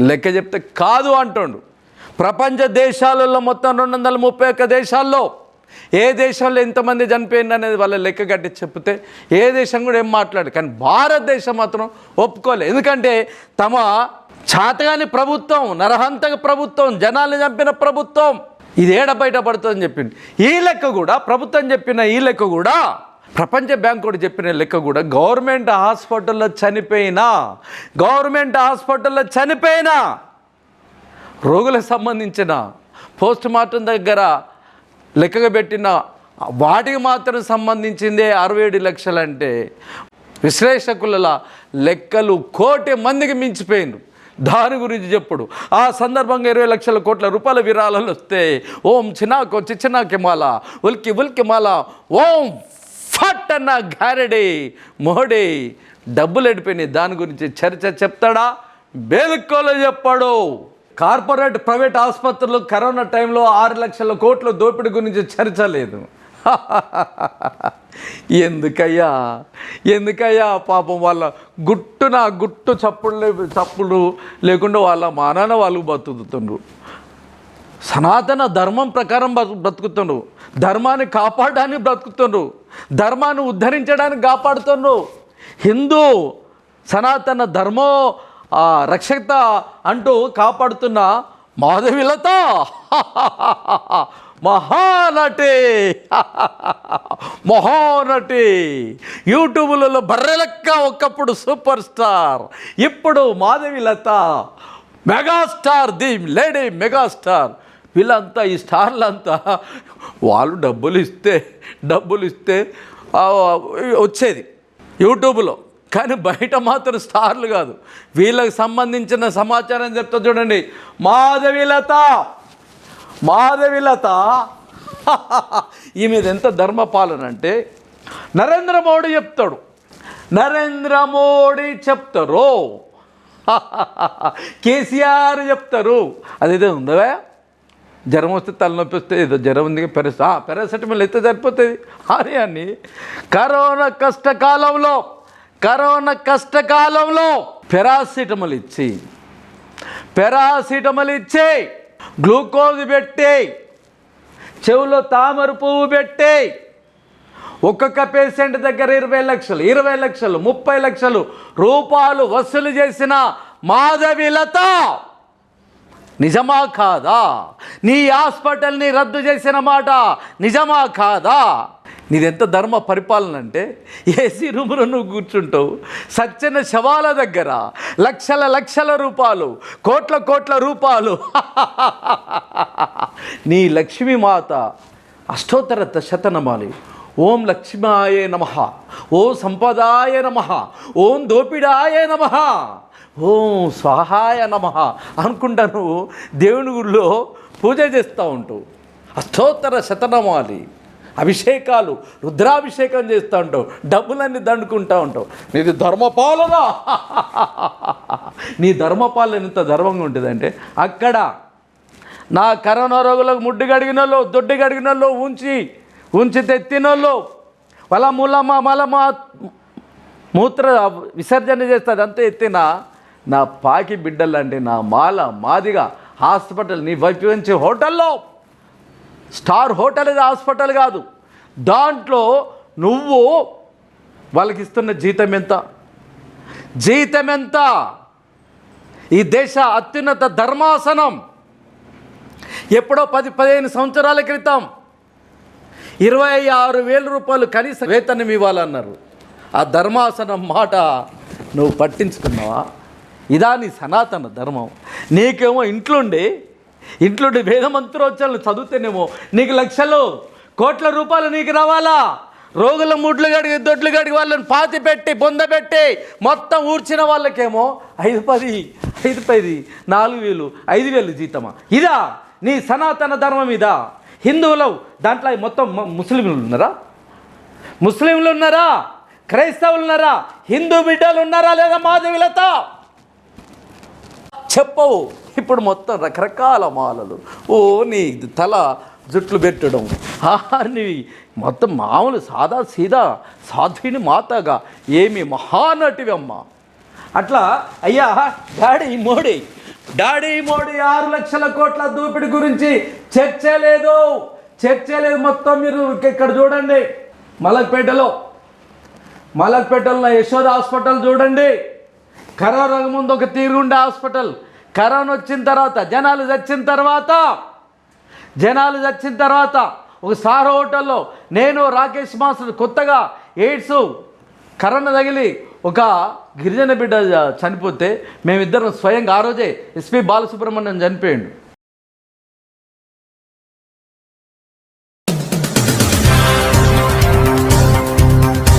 లెక్క చెప్తే కాదు అంటుండు. ప్రపంచ దేశాలలో మొత్తం రెండు వందల ముప్పై ఒక్క దేశాల్లో ఏ దేశంలో ఎంతమంది చనిపోయింది అనేది వాళ్ళ లెక్క కట్టి చెప్తే ఏ దేశం కూడా ఏం మాట్లాడు కానీ భారతదేశం మాత్రం ఒప్పుకోలేదు ఎందుకంటే తమ చాతగాని ప్రభుత్వం నరహంతక ప్రభుత్వం జనాల్ని చంపిన ప్రభుత్వం ఇది ఏడ బయటపడుతుందని చెప్పింది ఈ లెక్క కూడా ప్రభుత్వం చెప్పిన ఈ లెక్క కూడా ప్రపంచ బ్యాంక్ కూడా చెప్పిన లెక్క కూడా గవర్నమెంట్ హాస్పిటల్లో చనిపోయినా గవర్నమెంట్ హాస్పిటల్లో చనిపోయినా రోగులకు సంబంధించిన పోస్ట్ మార్టం దగ్గర లెక్కగా పెట్టిన వాటికి మాత్రం సంబంధించిందే అరవై ఏడు లక్షలంటే విశ్లేషకుల లెక్కలు కోటి మందికి మించిపోయిండు దాని గురించి చెప్పుడు. ఆ సందర్భంగా ఇరవై లక్షల కోట్ల రూపాయల విరాళాలు వస్తే ఓం చినాకో చిచ్చినాకి మాల ఉల్కి ఉల్కి మాల ఓం ఫట్ అన్న గారెడే మోడే డబ్బులు ఎడిపోయినాయి. దాని గురించి చర్చ చెప్తాడా? బేలుకోలో చెప్పాడు. కార్పొరేట్ ప్రైవేట్ ఆసుపత్రులు కరోనా టైంలో ఆరు లక్షల కోట్ల దోపిడీ గురించి చర్చ లేదు. ఎందుకయ్యా? ఎందుకయ్యా? పాపం వాళ్ళ గుట్టున గుట్టు చప్పుడు చప్పుడు లేకుండా వాళ్ళ మానాన వాళ్ళు బతుకుతుండ్రు. సనాతన ధర్మం ప్రకారం బతు బ్రతుకుతుండ్రు. ధర్మాన్ని కాపాడడానికి బ్రతుకుతుండ్రు. ధర్మాన్ని ఉద్ధరించడానికి కాపాడుతుండ్రు. హిందూ సనాతన ధర్మో రక్షత అంటూ కాపాడుతున్న మాధవిలత. మహానటి. మహానటి. యూట్యూబ్లలో బర్రెలక్క ఒకప్పుడు సూపర్ స్టార్. ఇప్పుడు Madhavilatha megastar the lady megastar. వీళ్ళంతా ఈ స్టార్లంతా వాళ్ళు డబ్బులు ఇస్తే డబ్బులు ఇస్తే వచ్చేది యూట్యూబ్లో. కానీ బయట మాత్రం స్టార్లు కాదు. వీళ్ళకి సంబంధించిన సమాచారం చెప్తా చూడండి. మాధవిలత మాధవిలత మీద ఎంత ధర్మపాలన అంటే నరేంద్ర మోడీ చెప్తాడు. నరేంద్ర మోడీ చెప్తారు. కేసీఆర్ చెప్తారు. అదేదో ఉందా? జ్వరం వస్తే తలనొప్పి వస్తే ఏదో జ్వరం ఉంది పెరస్ పెరాసెటమాల్ అయితే సరిపోతుంది. అరే అని కరోనా కష్టకాలంలో కరోనా కష్టకాలంలో పెరాసిటమల్ ఇచ్చి పెరాసిటమల్ ఇచ్చి గ్లూకోజ్ పెట్టి చెవులో తామర పువ్వు పెట్టి ఒక్కొక్క పేషెంట్ దగ్గర ఇరవై లక్షలు ఇరవై లక్షలు ముప్పై లక్షలు రూపాయలు వసూలు చేసిన మాధవిలత నిజమా కాదా? నీ హాస్పిటల్ని రద్దు చేసిన మాట నిజమా కాదా? నీదెంత ధర్మ పరిపాలన అంటే ఏసీ రూములో నువ్వు కూర్చుంటావు సచ్చిన శవాల దగ్గర లక్షల లక్షల రూపాయలు కోట్ల కోట్ల రూపాయలు నీ లక్ష్మీమాత అష్టోత్తర శతనమాలి ఓం లక్ష్మాయే నమ. ఓం సంపదాయ నమ. ఓం దోపిడాయ నమ. ఓం స్వాహాయ నమ అనుకుంటా నువ్వు దేవుని గుడిలో పూజ చేస్తూ ఉంటావు అష్టోత్తర శతనమాలి. అభిషేకాలు రుద్రాభిషేకం చేస్తూ ఉంటావు డబ్బులన్నీ దండుకుంటూ ఉంటావు నీది ధర్మపాలన. నీ ధర్మపాలన ఎంత ధర్మంగా ఉంటుందంటే అక్కడ నా కరోనా రోగులకు ముడ్డు గడిగినలో దొడ్డు గడిగినలో ఉంచి ఉంచి తెత్తిన వాళ్ళ మూలమ్మ మలమ మూత్ర విసర్జన చేస్తుంది అంతా ఎత్తిన నా పాకి బిడ్డలంటే నా మాల మాదిగా హాస్పిటల్ నీ వైపు నుంచి హోటల్లో. స్టార్ హోటల్ ఇది హాస్పిటల్ కాదు. దాంట్లో నువ్వు వాళ్ళకి ఇస్తున్న జీతం ఎంత? జీతం ఎంత? ఈ దేశ అత్యున్నత ధర్మాసనం. ఎప్పుడో పది పదిహేను సంవత్సరాల క్రితం ఇరవై ఆరు వేల రూపాయలు కనీస వేతనం ఇవ్వాలన్నారు. ఆ ధర్మాసనం మాట నువ్వు పట్టించుకున్నావా? ఇదా నీ సనాతన ధర్మం. నీకేమో ఇంట్లోండి ఇంట్లోండి వేదమంత్రోచ్చాలను చదివితేనేమో నీకు లక్షలు కోట్ల రూపాయలు నీకు రావాలా? రోగుల ముడ్లు గడిగి దొడ్లు గడిగి వాళ్ళని పాతి పెట్టి బొందబెట్టి మొత్తం ఊడ్చిన వాళ్ళకేమో ఐదు పది ఐదు పది నాలుగు వేలు ఐదు వేలు జీతమా? ఇదా నీ సనాతన ధర్మం ఇదా? హిందువులు దాంట్లో మొత్తం ముస్లింలు ఉన్నారా? ముస్లింలు ఉన్నారా? క్రైస్తవులు ఉన్నారా? హిందూ బిడ్డలు ఉన్నారా లేదా మాధవిలత? చెప్పవు. ఇప్పుడు మొత్తం రకరకాల మాలలు. ఓ నీ తల జుట్లు పెట్టడం. నీ మొత్తం మామూలు సాదా సీదా సాధ్విని మాతగా ఏమి మహానటివి అమ్మ అట్లా అయ్యా డాడీ మోడీ డాడీ మోడీ ఆరు లక్షల కోట్ల దోపిడీ గురించి చర్చ లేదు. చర్చ లేదు. మొత్తం మీరు ఇక్కడ చూడండి. మలక్పేటలో మలక్పేటలో యశోద హాస్పిటల్ చూడండి. కరోనా ముందు ఒక తీరుగుండే హాస్పిటల్. కరోనా వచ్చిన తర్వాత జనాలు చచ్చిన తర్వాత జనాలు చచ్చిన తర్వాత ఒక సార్ హోటల్లో నేను రాకేష్ మాస్టర్ కొత్తగా ఎయిడ్స్ కరోనా తగిలి ఒక గిరిజన బిడ్డ చనిపోతే మేమిద్దరం స్వయంగా ఆ రోజే ఎస్పి బాలసుబ్రహ్మణ్యం చనిపోయిండు.